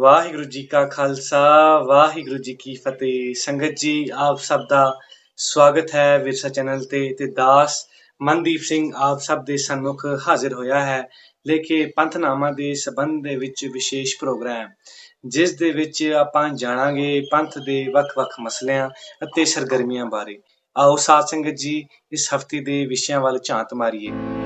ਵਾਹਿਗੁਰੂ ਜੀ ਕਾ ਖਾਲਸਾ, ਵਾਹਿਗੁਰੂ ਜੀ ਕੀ ਫਤਿਹ। ਸੰਗਤ ਜੀ, ਆਪ ਸਭ ਦਾ ਸਵਾਗਤ ਹੈ ਵਿਰਸਾ ਚੈਨਲ ਤੇ ਤੇ ਦਾਸ ਮਨਦੀਪ ਸਿੰਘ ਆਪ ਸਭ ਦੇ ਸਨਮੁਖ ਹਾਜ਼ਰ ਹੋਇਆ ਹੈ ਲੈ ਕੇ ਪੰਥਨਾਮਾ ਦੇ ਸਬੰਧ ਦੇ ਵਿੱਚ ਵਿਸ਼ੇਸ਼ ਪ੍ਰੋਗਰਾਮ। ਜਿਸ ਦੇ ਵਿੱਚ ਆਪਾਂ ਜਾਣਾਂਗੇ ਪੰਥ ਦੇ ਵੱਖ-ਵੱਖ ਮਸਲਿਆਂ ਅਤੇ ਸਰਗਰਮੀਆਂ ਬਾਰੇ। ਆਓ ਸਾਧ ਸੰਗਤ ਜੀ, ਇਸ ਹਫ਼ਤੇ ਦੇ ਵਿਸ਼ਿਆਂ ਵੱਲ ਝਾਤ ਮਾਰੀਏ।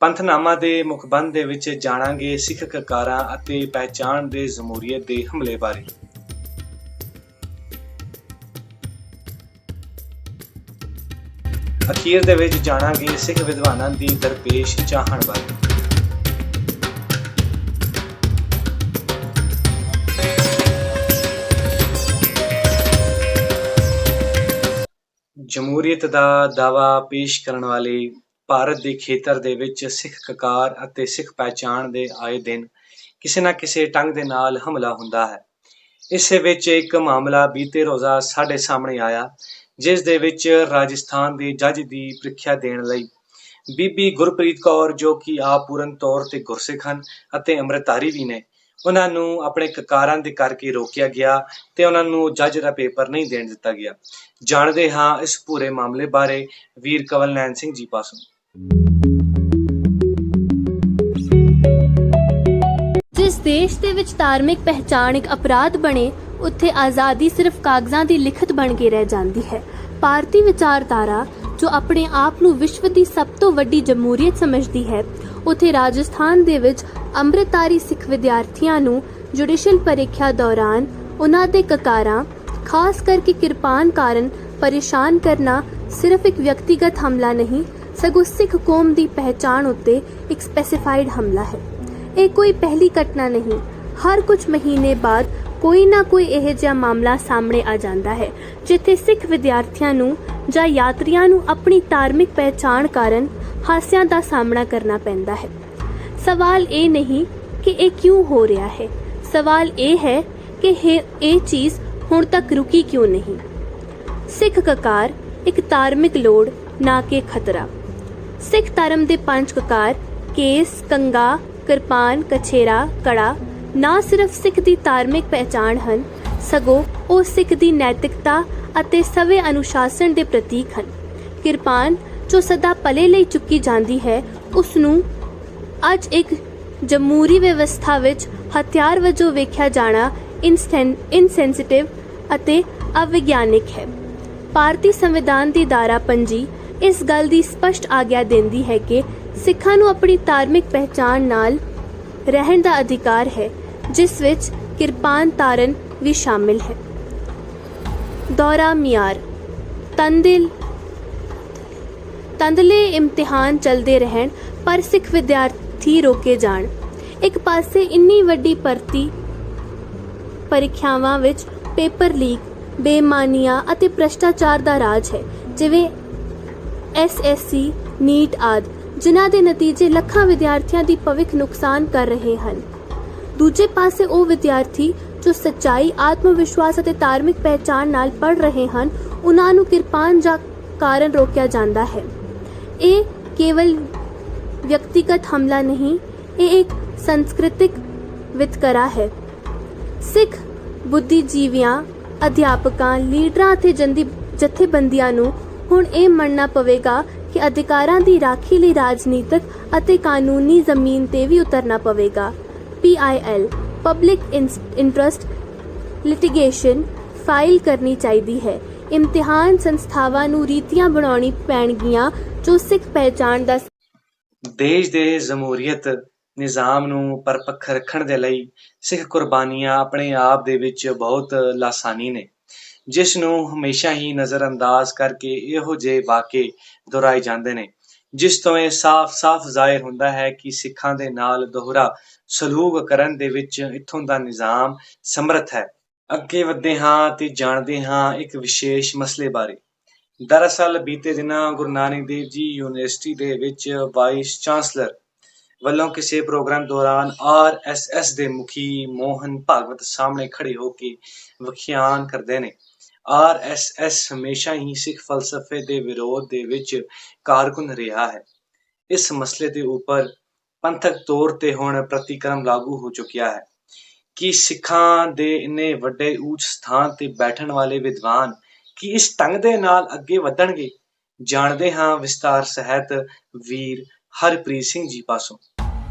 ਪੰਥਨਾਮਾ ਦੇ ਮੁਖਬੰਦ ਦੇ ਵਿੱਚ ਜਾਣਾਂਗੇ ਸਿੱਖ ਕਕਾਰਾਂ ਅਤੇ ਪਹਿਚਾਣ ਦੇ ਜਮਹੂਰੀਅਤ ਦੇ ਹਮਲੇ ਬਾਰੇ। ਅਖੀਰ ਦੇ ਵਿੱਚ ਜਾਣਾਂਗੇ ਸਿੱਖ ਵਿਦਵਾਨਾਂ ਦੀ ਦਰਪੇਸ਼ ਚਾਹਣ ਬਾਰੇ। ਜਮਹੂਰੀਅਤ ਦਾ ਦਾਵਾ ਪੇਸ਼ ਕਰਨ ਵਾਲੇ ਭਾਰਤ ਦੇ ਖੇਤਰ ਦੇ ਵਿੱਚ ਸਿੱਖ ਕਕਾਰ ਅਤੇ ਸਿੱਖ ਪਹਿਚਾਣ ਦੇ ਆਏ ਦਿਨ ਕਿਸੇ ਨਾ ਕਿਸੇ ਢੰਗ ਦੇ ਨਾਲ ਹਮਲਾ ਹੁੰਦਾ ਹੈ। ਇਸੇ ਵਿੱਚ ਇੱਕ ਮਾਮਲਾ ਬੀਤੇ ਰੋਜ਼ਾ ਸਾਡੇ ਸਾਹਮਣੇ ਆਇਆ, ਜਿਸ ਦੇ ਵਿੱਚ ਰਾਜਸਥਾਨ ਦੇ ਜੱਜ ਦੀ ਪ੍ਰੀਖਿਆ ਦੇਣ ਲਈ ਬੀਬੀ ਗੁਰਪ੍ਰੀਤ ਕੌਰ, ਜੋ ਕਿ ਆਪ ਪੂਰਨ ਤੌਰ ਤੇ ਗੁਰਸਿੱਖ ਹਨ ਅਤੇ ਅੰਮ੍ਰਿਤਧਾਰੀ ਵੀ ਨੇ, ਉਹਨਾਂ ਨੂੰ ਆਪਣੇ ਕਕਾਰਾਂ ਦੇ ਕਰਕੇ ਰੋਕਿਆ ਗਿਆ ਤੇ ਉਹਨਾਂ ਨੂੰ ਜੱਜ ਦਾ ਪੇਪਰ ਨਹੀਂ ਦੇਣ ਦਿੱਤਾ ਗਿਆ। ਜਾਣਦੇ ਹਾਂ ਇਸ ਪੂਰੇ ਮਾਮਲੇ ਬਾਰੇ ਵੀਰ ਕਵਲ ਨੈਨ ਸਿੰਘ ਜੀ ਪਾਸੋਂ। ਜਿਸ ਦੇਸ਼ ਦੇ ਵਿੱਚ ਧਾਰਮਿਕ ਪਹਿਚਾਣ ਇੱਕ ਅਪਰਾਧ ਬਣੇ, ਉੱਥੇ ਆਜ਼ਾਦੀ ਸਿਰਫ ਕਾਗਜ਼ਾਂ ਦੀ ਲਿਖਤ ਬਣ ਕੇ ਰਹਿ ਜਾਂਦੀ ਹੈ। ਭਾਰਤੀ ਵਿਚਾਰਧਾਰਾ, ਜੋ ਆਪਣੇ ਆਪ ਨੂੰ ਵਿਸ਼ਵ ਦੀ ਸਭ ਤੋਂ ਵੱਡੀ ਜਮਹੂਰੀਅਤ ਸਮਝਦੀ ਹੈ, ਉੱਥੇ ਰਾਜਸਥਾਨ ਦੇ ਵਿੱਚ ਅੰਮ੍ਰਿਤਧਾਰੀ ਸਿੱਖ ਵਿਦਿਆਰਥੀਆਂ ਨੂੰ ਜੁਡੀਸ਼ੀਅਲ ਪ੍ਰੀਖਿਆ ਦੌਰਾਨ ਉਹਨਾਂ ਦੇ ਕਕਾਰਾਂ, ਖਾਸ ਕਰਕੇ ਕਿਰਪਾਨ ਕਾਰਨ ਪਰੇਸ਼ਾਨ ਕਰਨਾ ਸਿਰਫ ਇੱਕ ਵਿਅਕਤੀਗਤ ਹਮਲਾ ਨਹੀਂ, ਸਗੋਂ ਸਿੱਖ ਕੌਮ ਦੀ ਪਹਿਚਾਣ ਉੱਤੇ ਇੱਕ ਸਪੈਸੀਫਾਈਡ ਹਮਲਾ ਹੈ। ਇਹ ਕੋਈ ਪਹਿਲੀ ਘਟਨਾ ਨਹੀਂ। ਹਰ ਕੁਝ ਮਹੀਨੇ ਬਾਅਦ ਕੋਈ ਨਾ ਕੋਈ ਇਹ ਜਿਹਾ ਮਾਮਲਾ ਸਾਹਮਣੇ ਆ ਜਾਂਦਾ ਹੈ, ਜਿੱਥੇ ਸਿੱਖ ਵਿਦਿਆਰਥੀਆਂ ਨੂੰ ਜਾਂ ਯਾਤਰੀਆਂ ਨੂੰ ਆਪਣੀ ਧਾਰਮਿਕ ਪਹਿਚਾਣ ਕਾਰਨ ਹਾਸਿਆਂ ਦਾ ਸਾਹਮਣਾ ਕਰਨਾ ਪੈਂਦਾ ਹੈ। ਸਵਾਲ ਇਹ ਨਹੀਂ ਕਿ ਇਹ ਕਿਉਂ ਹੋ ਰਿਹਾ ਹੈ। ਸਵਾਲ ਇਹ ਹੈ ਕਿ ਇਹ ਚੀਜ਼ ਹੁਣ ਤੱਕ ਰੁਕੀ ਕਿਉਂ ਨਹੀਂ? ਸਿੱਖ ਕਕਾਰ ਇੱਕ ਧਾਰਮਿਕ ਲੋੜ, ਨਾ ਕਿ ਖਤਰਾ। ਸਿੱਖ ਧਰਮ ਦੇ ਪੰਜ ਕਕਾਰ ਕੇਸ, ਕੰਗਾ ਕਿਰਪਾਨ, ਕਛੇਰਾ, ਕੜਾ, ਨਾ ਸਿਰਫ ਸਿੱਖ ਦੀ ਧਾਰਮਿਕ ਪਹਿਚਾਣ ਹਨ, ਸਗੋਂ ਉਹ ਸਿੱਖ ਦੀ ਨੈਤਿਕਤਾ ਅਤੇ ਸਵੇ ਅਨੁਸ਼ਾਸਨ ਦੇ ਪ੍ਰਤੀਕ ਹਨ। ਕਿਰਪਾਨ, ਜੋ ਸਦਾ ਪਲੇ ਲਈ ਚੁੱਕੀ ਜਾਂਦੀ ਹੈ ਉਸ ਨੂੰ ਅੱਜ ਇੱਕ ਜਮਹੂਰੀ ਵਿਵਸਥਾ ਵਿੱਚ ਹਥਿਆਰ ਵਜੋਂ ਵੇਖਿਆ ਜਾਣਾ ਇਨਸੈਂਸਿਟਿਵ ਅਤੇ ਅਵਿਗਿਆਨਿਕ ਹੈ। ਭਾਰਤੀ ਸੰਵਿਧਾਨ ਦੀ ਧਾਰਾ 25 ਇਸ ਗੱਲ ਦੀ ਸਪਸ਼ਟ ਆਗਿਆ ਦਿੰਦੀ ਹੈ ਕਿ ਸਿੱਖਾਂ ਨੂੰ ਆਪਣੀ ਧਾਰਮਿਕ ਪਹਿਚਾਣ ਨਾਲ ਰਹਿਣ ਦਾ ਅਧਿਕਾਰ ਹੈ, ਜਿਸ ਵਿੱਚ ਕਿਰਪਾਨ ਤਾਰਨ ਵੀ ਸ਼ਾਮਿਲ ਹੈ। ਦੌਰਾ ਮਿਆਰ। ਤੰਦਿਲ ਤੰਦਲੇ ਇਮਤਿਹਾਨ ਚੱਲਦੇ ਰਹਿਣ, ਪਰ ਸਿੱਖ ਵਿਦਿਆਰਥੀ ਰੋਕੇ ਜਾਣ। ਇੱਕ ਪਾਸੇ ਇੰਨੀ ਵੱਡੀ ਭਰਤੀ ਪ੍ਰੀਖਿਆਵਾਂ ਵਿੱਚ ਪੇਪਰ ਲੀਕ, ਬੇਮਾਨੀਆਂ ਅਤੇ ਭ੍ਰਸ਼ਟਾਚਾਰ ਦਾ ਰਾਜ ਹੈ, ਜਿਵੇਂ ਐਸਐਸਸੀ ਨੀਟ ਆਦਿ। ਜਿਨ੍ਹਾਂ ਦੇ ਨਤੀਜੇ ਲੱਖਾਂ ਵਿਦਿਆਰਥੀਆਂ ਦੀ ਭਵਿੱਖ ਨੁਕਸਾਨ ਕਰ ਰਹੇ ਹਨ। ਦੂਜੇ ਪਾਸੇ ਉਹ ਵਿਦਿਆਰਥੀ ਜੋ ਸੱਚਾਈ ਆਤਮ ਵਿਸ਼ਵਾਸ ਅਤੇ ਧਾਰਮਿਕ ਪਹਿਚਾਣ ਨਾਲ ਪੜ ਰਹੇ ਹਨ, ਉਹਨਾਂ ਨੂੰ ਕਿਰਪਾਨ ਜਾਂ ਕਾਰਨ ਰੋਕਿਆ ਜਾਂਦਾ ਹੈ। ਇਹ ਕੇਵਲ ਵਿਅਕਤੀਗਤ ਹਮਲਾ ਨਹੀਂ, ਇਹ ਇੱਕ ਸੰਸਕ੍ਰਿਤਿਕ ਵਿਤਕਰਾ ਹੈ। ਸਿੱਖ ਬੁੱਧੀਜੀਵੀਆਂ, ਅਧਿਆਪਕਾਂ, ਲੀਡਰਾਂ ਅਤੇ ਜੰਦੀ, ਜਥੇਬੰਦੀਆਂ ਨੂੰ ਹੁਣ ਇਹ ਮੰਨਣਾ ਪਵੇਗਾ ਕਿ ਅਧਿਕਾਰਾਂ ਦੀ ਰਾਖੀ ਲਈ ਰਾਜਨੀਤਿਕ ਅਤੇ ਕਾਨੂੰਨੀ ਜ਼ਮੀਨ ਤੇ ਵੀ ਉਤਰਨਾ ਪਵੇਗਾ। PIL public interest litigation file ਕਰਨੀ ਚਾਹੀਦੀ ਹੈ। ਇਮਤਿਹਾਨ ਸੰਸਥਾਵਾਂ ਨੂੰ ਰੀਤੀਆਂ ਬਣਾਉਣੀ ਪੈਣਗੀਆਂ ਜੋ ਸਿੱਖ ਪਹਿਚਾਣ ਦਾ ਦੇਸ਼ ਦੇ ਜਮਹੂਰੀਅਤ ਨਿਜ਼ਾਮ ਨੂੰ ਪਰਪੱਖ ਰੱਖਣ ਦੇ ਲਈ ਸਿੱਖ ਕੁਰਬਾਨੀਆਂ ਆਪਣੇ ਆਪ ਦੇ ਵਿੱਚ ਬਹੁਤ ਲਾਸਾਨੀ ਨੇ। ਜਿਸ ਨੂੰ ਹਮੇਸ਼ਾ ਹੀ ਨਜ਼ਰਅੰਦਾਜ਼ ਕਰਕੇ ਇਹੋ ਜਿਹੇ ਵਾਕੇ ਦੁਹਰਾਏ ਜਾਂਦੇ ਨੇ, ਜਿਸ ਤੋਂ ਇਹ ਸਾਫ਼-ਸਾਫ਼ ਜ਼ਾਹਿਰ ਹੁੰਦਾ ਹੈ ਕਿ ਸਿੱਖਾਂ ਦੇ ਨਾਲ ਦੋਹਰਾ ਸਲੂਕ ਕਰਨ ਦੇ ਵਿੱਚ ਇੱਥੋਂ ਦਾ ਨਿਜ਼ਾਮ ਸਮਰੱਥ ਹੈ। ਅੱਗੇ ਵਧਦੇ ਹਾਂ ਤੇ ਜਾਣਦੇ ਹਾਂ ਇੱਕ ਵਿਸ਼ੇਸ਼ ਮਸਲੇ ਬਾਰੇ। ਦਰਅਸਲ ਬੀਤੇ ਦਿਨਾਂ ਗੁਰੂ ਨਾਨਕ ਦੇਵ ਜੀ ਯੂਨੀਵਰਸਿਟੀ ਦੇ ਵਿੱਚ ਵਾਈਸ ਚਾਂਸਲਰ ਵੱਲੋਂ ਕਿਸੇ ਪ੍ਰੋਗਰਾਮ ਦੌਰਾਨ ਆਰਐਸਐਸ ਦੇ ਮੁਖੀ ਮੋਹਨ ਭਾਗਵਤ ਸਾਹਮਣੇ ਖੜੇ ਹੋ ਕੇ ਵਿਖਿਆਨ ਕਰਦੇ ਨੇ। ਆਰਐਸਐਸ ਹਮੇਸ਼ਾ ਹੀ ਸਿੱਖ ਫਲਸਫੇ ਦੇ ਵਿਰੋਧ ਦੇ ਵਿੱਚ ਕਾਰਕੁਨ ਰਿਹਾ ਹੈ। ਇਸ ਮਸਲੇ ਦੇ ਉੱਪਰ ਪੰਥਕ ਤੌਰ ਤੇ ਹੁਣ ਪ੍ਰਤੀਕਰਮ ਲਾਗੂ ਹੋ ਚੁੱਕਿਆ ਹੈ ਕਿ ਸਿੱਖਾਂ ਦੇ ਇੰਨੇ ਵੱਡੇ ਉੱਚ ਸਥਾਨ ਤੇ ਬੈਠਣ ਵਾਲੇ ਵਿਦਵਾਨ ਕਿ ਇਸ ਢੰਗ ਦੇ ਨਾਲ ਅੱਗੇ ਵਧਣਗੇ? ਜਾਣਦੇ ਹਾਂ ਵਿਸਤਾਰ ਸਹਿਤ ਵੀਰ ਹਰਪ੍ਰੀਤ ਸਿੰਘ ਜੀ ਪਾਸੋਂ।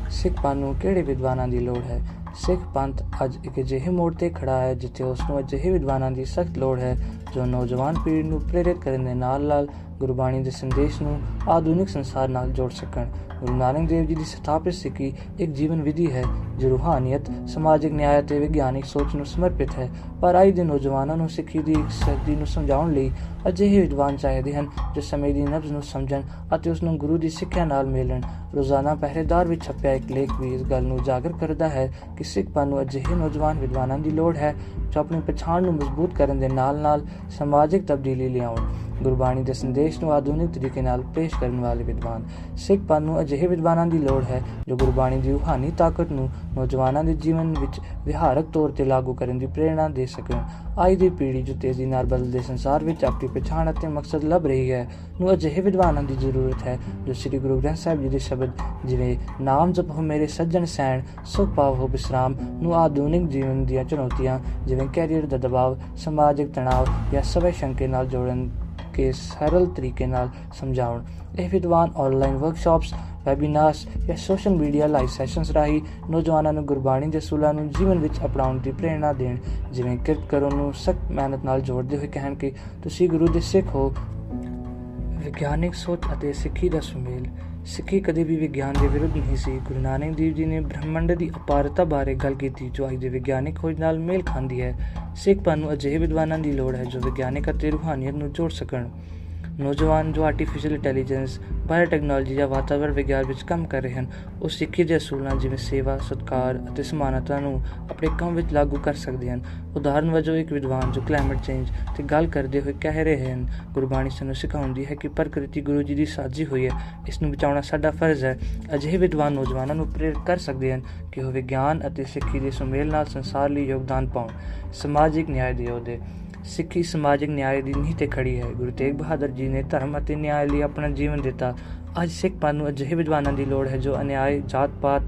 ਸਿੱਖ ਨੂੰ ਕਿਹੜੇ ਵਿਦਵਾਨਾਂ ਦੀ ਲੋੜ ਹੈ? ਸਿੱਖ ਪੰਥ ਅੱਜ ਇੱਕ ਅਜਿਹੇ ਮੋੜ ਤੇ ਖੜਾ ਹੈ ਜਿੱਥੇ ਉਸ ਨੂੰ ਅਜਿਹੇ ਵਿਦਵਾਨਾਂ ਦੀ ਸਖਤ ਲੋੜ ਹੈ ਜੋ ਨੌਜਵਾਨ ਪੀੜ੍ਹੀ ਨੂੰ ਪ੍ਰੇਰਿਤ ਕਰਨ ਦੇ ਨਾਲ-ਨਾਲ ਗੁਰਬਾਣੀ ਦੇ ਸੰਦੇਸ਼ ਨੂੰ ਆਧੁਨਿਕ ਸੰਸਾਰ ਨਾਲ ਜੋੜ ਸਕਣ। ਗੁਰੂ ਨਾਨਕ ਦੇਵ ਜੀ ਦੀ ਸਥਾਪਿਤ ਸਿੱਖੀ ਇੱਕ ਜੀਵਨ ਵਿਧੀ ਹੈ, ਜੋ ਰੂਹਾਨੀਅਤ, ਸਮਾਜਿਕ ਨਿਆਂ ਅਤੇ ਵਿਗਿਆਨਿਕ ਸੋਚ ਨੂੰ ਸਮਰਪਿਤ ਹੈ। ਪਰ ਆਈ ਦੇ ਨੌਜਵਾਨਾਂ ਨੂੰ ਸਿੱਖੀ ਦੀ ਸ਼ਕਤੀ ਨੂੰ ਸਮਝਾਉਣ ਲਈ ਅਜਿਹੇ ਵਿਦਵਾਨ ਚਾਹੀਦੇ ਹਨ, ਜੋ ਸਮੇਂ ਦੀ ਨਬਜ਼ ਨੂੰ ਸਮਝਣ ਅਤੇ ਉਸ ਨੂੰ ਗੁਰੂ ਦੀ ਸਿੱਖਿਆ ਨਾਲ ਮੇਲਣ। ਰੋਜ਼ਾਨਾ ਪਹਿਰੇਦਾਰ ਵਿੱਚ ਛਪਿਆ ਇੱਕ ਲੇਖ ਵੀ ਇਸ ਗੱਲ ਨੂੰ ਉਜਾਗਰ ਕਰਦਾ ਹੈ ਕਿ ਸਿੱਖ ਪੰਥ ਨੂੰ ਅਜਿਹੇ ਨੌਜਵਾਨ ਵਿਦਵਾਨਾਂ ਦੀ ਲੋੜ ਹੈ ਜੋ ਆਪਣੀ ਪਛਾਣ ਨੂੰ ਮਜ਼ਬੂਤ ਕਰਨ ਦੇ ਨਾਲ-ਨਾਲ ਸਮਾਜਿਕ ਤਬਦੀਲੀ ਲਿਆਉਣ, ਗੁਰਬਾਣੀ ਦੇ ਸੰਦੇਸ਼ ਨੂੰ ਆਧੁਨਿਕ ਤਰੀਕੇ ਨਾਲ ਪੇਸ਼ ਕਰਨ ਵਾਲੇ ਵਿਦਵਾਨ। ਸਿੱਖ ਪੰਥ ਨੂੰ ਅਜਿਹੇ ਵਿਦਵਾਨਾਂ ਦੀ ਲੋੜ ਹੈ ਜੋ ਗੁਰਬਾਣੀ ਦੀ ਰੂਹਾਨੀ ਤਾਕਤ ਨੂੰ ਨੌਜਵਾਨਾਂ ਦੇ ਜੀਵਨ ਵਿੱਚ ਵਿਹਾਰਕ ਤੌਰ ਤੇ ਲਾਗੂ ਕਰਨ ਦੀ ਪ੍ਰੇਰਣਾ ਦੇ ਸਕਣ। ਅੱਜ ਦੀ ਪੀੜ੍ਹੀ ਜੋ ਤੇਜ਼ੀ ਨਾਲ ਬਦਲਦੇ ਸੰਸਾਰ ਵਿੱਚ ਆਪਣੀ ਪਛਾਣ ਅਤੇ ਮਕਸਦ ਲੱਭ ਰਹੀ ਹੈ, ਨੂੰ ਅਜਿਹੇ ਵਿਦਵਾਨਾਂ ਦੀ ਜ਼ਰੂਰਤ ਹੈ ਜੋ ਸ੍ਰੀ ਗੁਰੂ ਗ੍ਰੰਥ ਸਾਹਿਬ ਜੀ ਦੇ ਸ਼ਬਦ ਜਿਵੇਂ, ਨਾਮ ਜਪੋ ਮੇਰੇ ਸੱਜਣ ਸੈਣ, ਸੁਖ ਪਾਵੋ ਬਿਸਰਾਮ ਨੂੰ ਆਧੁਨਿਕ ਜੀਵਨ ਦੀਆਂ ਚੁਣੌਤੀਆਂ ਜਿਵੇਂ ਕੈਰੀਅਰ ਦਾ ਦਬਾਅ, ਸਮਾਜਿਕ ਤਣਾਅ ਜਾਂ ਸਵੈ ਸ਼ੰਕੇ ਨਾਲ ਜੋੜਨ ਕੇ ਸਰਲ ਤਰੀਕੇ ਨਾਲ ਸਮਝਾਉਣ। ਇਹ ਵਿਦਵਾਨ ਆਨਲਾਈਨ ਵਰਕਸ਼ਾਪਸ ਵੈਬਿਨਾਰਸ ਜਾਂ ਸੋਸ਼ਲ ਮੀਡੀਆ ਲਾਈਵ ਸੈਸ਼ਨਸ ਰਾਹੀਂ ਨੌਜਵਾਨਾਂ ਨੂੰ ਗੁਰਬਾਣੀ ਦੇ ਸੂਲਾਂ ਨੂੰ ਜੀਵਨ ਵਿੱਚ ਅਪਣਾਉਣ ਦੀ ਪ੍ਰੇਰਣਾ ਦੇਣ, ਜਿਵੇਂ ਕਿਰਤ ਕਰੋ ਨੂੰ ਸਖਤ ਮਿਹਨਤ ਨਾਲ ਜੋੜਦੇ ਹੋਏ ਕਹਿਣ ਕਿ ਤੁਸੀਂ ਗੁਰੂ ਦੇ ਸਿੱਖ ਹੋ। ਵਿਗਿਆਨਿਕ ਸੋਚ ਅਤੇ ਸਿੱਖੀ ਦਾ ਸੁਮੇਲ। ਸਿੱਖੀ ਕਦੇ ਵੀ ਵਿਗਿਆਨ ਦੇ ਵਿਰੁੱਧ ਨਹੀਂ ਸੀ। ਗੁਰੂ ਨਾਨਕ ਦੇਵ ਜੀ ਨੇ ਬ੍ਰਹਮੰਡ ਦੀ ਅਪਾਰਤਾ ਬਾਰੇ ਗੱਲ ਕੀਤੀ, ਜੋ ਅੱਜ ਦੇ ਵਿਗਿਆਨਿਕ ਖੋਜ ਨਾਲ ਮੇਲ ਖਾਂਦੀ ਹੈ। ਸਿੱਖ ਪੰਥ ਨੂੰ ਅਜਿਹੇ ਵਿਦਵਾਨਾਂ ਦੀ ਲੋੜ ਹੈ ਜੋ ਵਿਗਿਆਨਿਕ ਅਤੇ ਰੂਹਾਨੀਅਤ ਨੂੰ ਜੋੜ ਸਕਣ। ਨੌਜਵਾਨ ਜੋ ਆਰਟੀਫੀਸ਼ੀਅਲ ਇੰਟੈਲੀਜੈਂਸ ਬਾਇਓਟੈਕਨੋਲੋਜੀ ਜਾਂ ਵਾਤਾਵਰਣ ਵਿਗਿਆਨ ਵਿੱਚ ਕੰਮ ਕਰ ਰਹੇ ਹਨ, ਉਹ ਸਿੱਖੀ ਦੇ ਅਸੂਲਾਂ ਜਿਵੇਂ ਸੇਵਾ, ਸਤਕਾਰ ਅਤੇ ਸਮਾਨਤਾ ਨੂੰ ਆਪਣੇ ਕੰਮ ਵਿੱਚ ਲਾਗੂ ਕਰ ਸਕਦੇ ਹਨ। ਉਦਾਹਰਨ ਵਜੋਂ ਇੱਕ ਵਿਦਵਾਨ ਜੋ ਕਲਾਈਮੇਟ ਚੇਂਜ ਤੇ ਗੱਲ ਕਰਦੇ ਹੋਏ ਕਹਿ ਰਹੇ ਹਨ, ਗੁਰਬਾਣੀ ਸਾਨੂੰ ਸਿਖਾਉਂਦੀ ਹੈ ਕਿ ਪ੍ਰਕਿਰਤੀ ਗੁਰੂ ਜੀ ਦੀ ਸਾਜੀ ਹੋਈ ਹੈ, ਇਸ ਨੂੰ ਬਚਾਉਣਾ ਸਾਡਾ ਫਰਜ਼ ਹੈ। ਅਜਿਹੇ ਵਿਦਵਾਨ ਨੌਜਵਾਨਾਂ ਨੂੰ ਪ੍ਰੇਰਿਤ ਕਰ ਸਕਦੇ ਹਨ ਕਿ ਉਹ ਵਿਗਿਆਨ ਅਤੇ ਸਿੱਖੀ ਦੇ ਸੁਮੇਲ ਨਾਲ ਸੰਸਾਰ ਲਈ ਯੋਗਦਾਨ ਪਾਉਣ। ਸਮਾਜਿਕ ਨਿਆਂ ਦੇ ਅਹੁਦੇ। ਸਿੱਖੀ, ਸਮਾਜਿਕ ਨਿਆਂ ਦੀ ਨੀਂਹ ਤੇ ਖੜੀ ਹੈ। ਗੁਰੂ ਤੇਗ ਬਹਾਦਰ ਜੀ ਨੇ ਧਰਮ ਅਤੇ ਨਿਆਂ ਲਈ ਆਪਣਾ ਜੀਵਨ ਦਿੱਤਾ। ਅੱਜ ਸਿੱਖ ਪੰਥ ਨੂੰ ਅਜਿਹੇ ਵਿਦਵਾਨਾਂ ਦੀ ਲੋੜ ਹੈ ਜੋ ਅਨਿਆਏ, ਜਾਤ-ਪਾਤ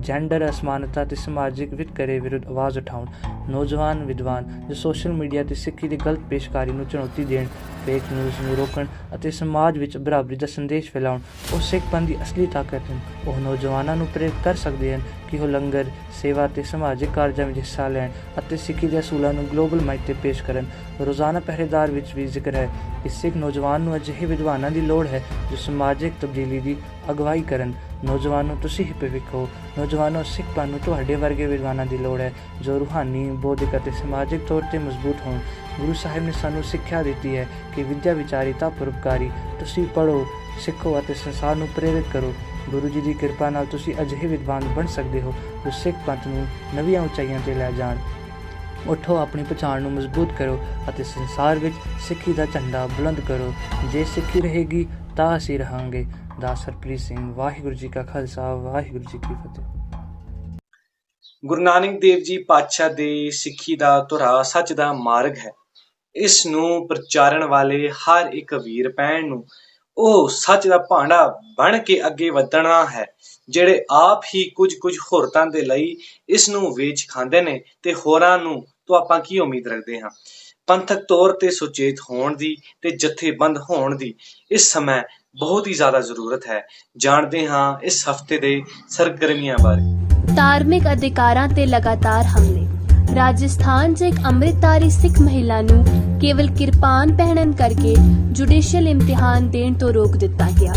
ਜੈਂਡਰ ਅਸਮਾਨਤਾ ਤੇ ਸਮਾਜਿਕ ਵਿਤਕਰੇ ਵਿਰੁੱਧ ਆਵਾਜ਼ ਉਠਾਉਣ। ਨੌਜਵਾਨ ਵਿਦਵਾਨ ਜੋ ਸੋਸ਼ਲ ਮੀਡੀਆ ਤੇ ਸਿੱਖੀ ਦੀ ਗਲਤ ਪੇਸ਼ਕਾਰੀ ਨੂੰ ਚੁਣੌਤੀ ਦੇਣ ਫੇਕ ਨਿਊਜ਼ ਨੂੰ ਰੋਕਣ ਅਤੇ ਸਮਾਜ ਵਿੱਚ ਬਰਾਬਰੀ ਦਾ ਸੰਦੇਸ਼ ਫੈਲਾਉਣ, ਉਹ ਸਿੱਖ ਪੰਥ ਦੀ ਅਸਲੀ ਤਾਕਤ ਹਨ। ਉਹ ਨੌਜਵਾਨਾਂ ਨੂੰ ਪ੍ਰੇਰਿਤ ਕਰ ਸਕਦੇ ਹਨ ਕਿ ਉਹ ਲੰਗਰ, ਸੇਵਾ ਤੇ ਸਮਾਜਿਕ ਕਾਰਜਾਂ ਵਿੱਚ ਹਿੱਸਾ ਲੈਣ ਅਤੇ ਸਿੱਖੀ ਦੇ ਅਸੂਲਾਂ ਨੂੰ ਗਲੋਬਲ ਮਾਈਕ ਤੇ ਪੇਸ਼ ਕਰਨ। ਰੋਜ਼ਾਨਾ ਪਹਿਰੇਦਾਰ ਵਿੱਚ ਵੀ ਜ਼ਿਕਰ ਹੈ। ਇਸ ਸਿੱਖ ਨੌਜਵਾਨ ਨੂੰ ਅਜਿਹੇ ਵਿਦਵਾਨਾਂ ਦੀ ਲੋੜ ਹੈ ਜੋ ਸਮਾਜਿਕ ਤਬਦੀਲੀ ਦੀ ਅਗਵਾਈ ਕਰਨ। ਨੌਜਵਾਨੋ ਤੁਸੀਂ ਹੀ ਭਵਿੱਖ ਹੋ। ਨੌਜਵਾਨੋ ਸਿੱਖ ਪੰਥ ਨੂੰ ਤੁਹਾਡੇ ਵਰਗੇ ਵਿਦਵਾਨਾਂ ਦੀ ਲੋੜ ਹੈ ਜੋ ਰੂਹਾਨੀ, ਬੌਧਿਕ ਅਤੇ ਸਮਾਜਿਕ ਤੌਰ ਤੇ ਮਜ਼ਬੂਤ ਹੋਣ। ਗੁਰੂ ਸਾਹਿਬ ਨੇ ਸਾਨੂੰ ਸਿੱਖਿਆ ਦਿੱਤੀ ਹੈ ਕਿ ਵਿਦਿਆ ਵਿਚਾਰਿਤਾ ਪਰਉਪਕਾਰੀ। ਤੁਸੀਂ ਪੜੋ ਸਿੱਖੋ ਅਤੇ ਸੰਸਾਰ ਨੂੰ ਪ੍ਰੇਰਿਤ ਕਰੋ। ਗੁਰੂ ਜੀ ਦੀ ਕਿਰਪਾ ਨਾਲ ਤੁਸੀਂ ਅਜਿਹੇ ਵਿਦਵਾਨ ਬਣ ਸਕਦੇ ਹੋ ਜੋ ਸਿੱਖ ਪੰਥ ਨੂੰ ਨਵੀਆਂ ਉਚਾਈਆਂ ਤੇ ਲੈ ਜਾਣ। ਉਠੋ, ਆਪਣੀ ਪਛਾਣ ਨੂੰ ਮਜ਼ਬੂਤ ਕਰੋ ਅਤੇ ਸੰਸਾਰ ਵਿੱਚ ਸਿੱਖੀ ਦਾ ਝੰਡਾ ਬੁਲੰਦ ਕਰੋ। ਜੇ ਸਿੱਖੀ ਰਹੇਗੀ ਤਾਂ ਅਸੀਂ ਰਹਾਂਗੇ। ਦਾਸ ਹਰਪ੍ਰੀਤ ਸਿੰਘ, ਵਾਹਿਗੁਰੂ ਜੀ ਕਾ ਖਾਲਸਾ, ਵਾਹਿਗੁਰੂ ਜੀ ਕੀ ਫਤਿਹ। ਗੁਰੂ ਨਾਨਕ ਦੇਵ ਜੀ ਪਾਤਸ਼ਾਹ ਦੇ ਸਿੱਖੀ ਦਾ ਧੁਰਾ ਸੱਚ ਦਾ ਮਾਰਗ ਹੈ। ਇਸ ਨੂੰ ਪ੍ਰਚਾਰਨ ਵਾਲੇ ਹਰ ਇੱਕ ਵੀਰ ਪੈਣ ਨੂੰ ਉਹ ਸੱਚ ਦਾ ਭਾਂਡਾ ਬਣ ਕੇ ਅੱਗੇ ਵਧਣਾ ਹੈ, ਜਿਹੜੇ ਆਪ ਹੀ ਕੁਝ ਕੁਝ ਹੋਰਤਾਂ ਦੇ ਲਈ ਇਸ ਨੂੰ ਵੇਚ ਖਾਂਦੇ ਨੇ ਤੇ ਹੋਰਾਂ ਨੂੰ, ਤੋਂ ਆਪਾਂ ਕੀ ਉਮੀਦ ਰੱਖਦੇ ਹਾਂ? ਪੰਥਕ ਤੌਰ ਤੇ ਸੁਚੇਤ ਹੋਣ ਦੀ ਤੇ ਜਥੇਬੰਦ ਹੋਣ ਦੀ ਇਸ ਸਮੇਂ ਬਹੁਤ ਹੀ ਜ਼ਿਆਦਾ ਜ਼ਰੂਰਤ ਹੈ। ਜਾਣਦੇ ਹਾਂ ਇਸ ਹਫ਼ਤੇ ਦੇ ਸਰਗਰਮੀਆਂ ਬਾਰੇ। ਧਾਰਮਿਕ ਅਧਿਕਾਰਾਂ ਤੇ ਲਗਾਤਾਰ ਹਮਲੇ। ਰਾਜਸਥਾਨ 'ਚ ਇੱਕ ਅੰਮ੍ਰਿਤਧਾਰੀ ਸਿੱਖ ਮਹਿਲਾ ਨੂੰ ਕੇਵਲ ਕਿਰਪਾਨ ਪਹਿਨਣ ਕਰਕੇ ਜੁਡੀਸ਼ੀਅਲ ਇਮਤਿਹਾਨ ਦੇਣ ਤੋਂ ਰੋਕ ਦਿੱਤਾ ਗਿਆ।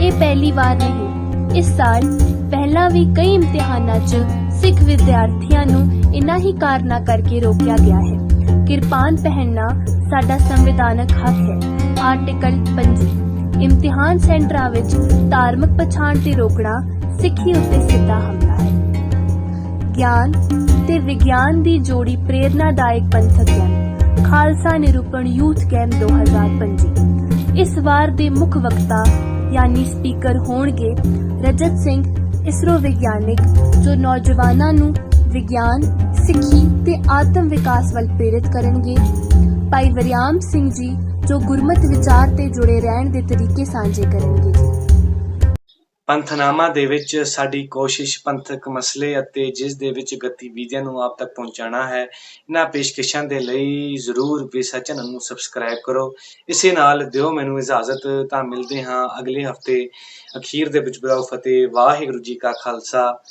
ਇਹ ਪਹਿਲੀ ਵਾਰ ਨਹੀਂ, ਇਸ ਸਾਲ ਪਹਿਲਾਂ ਵੀ ਕਈ ਇਮਤਿਹਾਨਾਂ 'ਚ ਸਿੱਖ ਵਿਦਿਆਰਥੀਆਂ ਨੂੰ ਇਨ੍ਹਾਂ ਹੀ ਕਾਰਨਾਂ ਕਰਕੇ ਰੋਕਿਆ ਗਿਆ ਹੈ। ਕਿਰਪਾਨ ਪਹਿਨਣਾ ਸਾਡਾ ਸੰਵਿਧਾਨਕ ਹੱਕ ਹੈ। ਆਰਟੀਕਲ 5 ਇਮਤਿਹਾਨ ਸੈਂਟਰਾਂ ਵਿੱਚ ਧਾਰਮਿਕ ਪਛਾਣ ਤੇ ਰੋਕਣਾ ਸਿੱਖੀ ਉੱਤੇ ਸਿੱਧਾ ਹਮਲਾ ਹੈ। ਗਿਆਨ ਤੇ ਵਿਗਿਆਨ ਦੀ ਜੋੜੀ ਪ੍ਰੇਰਨਾਦਾਇਕ ਪੰਥਕ ਕੈਂਪ ਖਾਲਸਾ ਨਿਰੂਪਣ ਯੂਥ ਕੈਂਪ 2025 ਇਸ ਵਾਰ ਦੇ ਮੁੱਖ ਵਕਤਾ ਯਾਨੀ ਸਪੀਕਰ ਹੋਣਗੇ ਰਜਤ ਸਿੰਘ, ਇਸਰੋ ਵਿਗਿਆਨਿਕ, ਜੋ ਨੌਜਵਾਨਾਂ ਨੂੰ ਵਿਗਿਆਨ, ਸਿੱਖੀ ਤੇ ਆਤਮ ਵਿਕਾਸ ਵੱਲ ਪ੍ਰੇਰਿਤ ਕਰਨਗੇ। ਭਾਈ ਵਰਿਆਮ ਸਿੰਘ ਜੀ, ਜੋ ਗੁਰਮਤਿ ਵਿਚਾਰ ਤੇ ਜੁੜੇ ਰਹਿਣ ਦੇ ਤਰੀਕੇ ਸਾਂਝੇ ਕਰਨਗੇ ਪੰਥਨਾਮਾ ਦੇ ਵਿੱਚ ਸਾਡੀ ਕੋਸ਼ਿਸ਼ ਪੰਥਕ ਮਸਲੇ ਅਤੇ ਜਿਸ ਦੇ ਵਿੱਚ ਗਤੀਵਿਧੀਆਂ ਨੂੰ ਆਪ ਤੱਕ ਪਹੁੰਚਾਉਣਾ ਹੈ, ਇਹਨਾਂ ਪੇਸ਼ਕਸ਼ਾਂ ਦੇ ਲਈ ਜ਼ਰੂਰ ਵੀ ਸੱਜਣ ਨੂੰ ਸਬਸਕ੍ਰਾਈਬ ਕਰੋ। ਇਸੇ ਨਾਲ ਦਿਓ ਮੈਨੂੰ ਇਜਾਜ਼ਤ, ਤਾਂ ਮਿਲਦੇ ਹਾਂ ਅਗਲੇ ਹਫ਼ਤੇ ਅਖੀਰ ਦੇ ਵਿੱਚ ਬੁਲਾਓ ਫਤਿਹ, ਵਾਹਿਗੁਰੂ ਜੀ ਕਾ ਖਾਲਸਾ।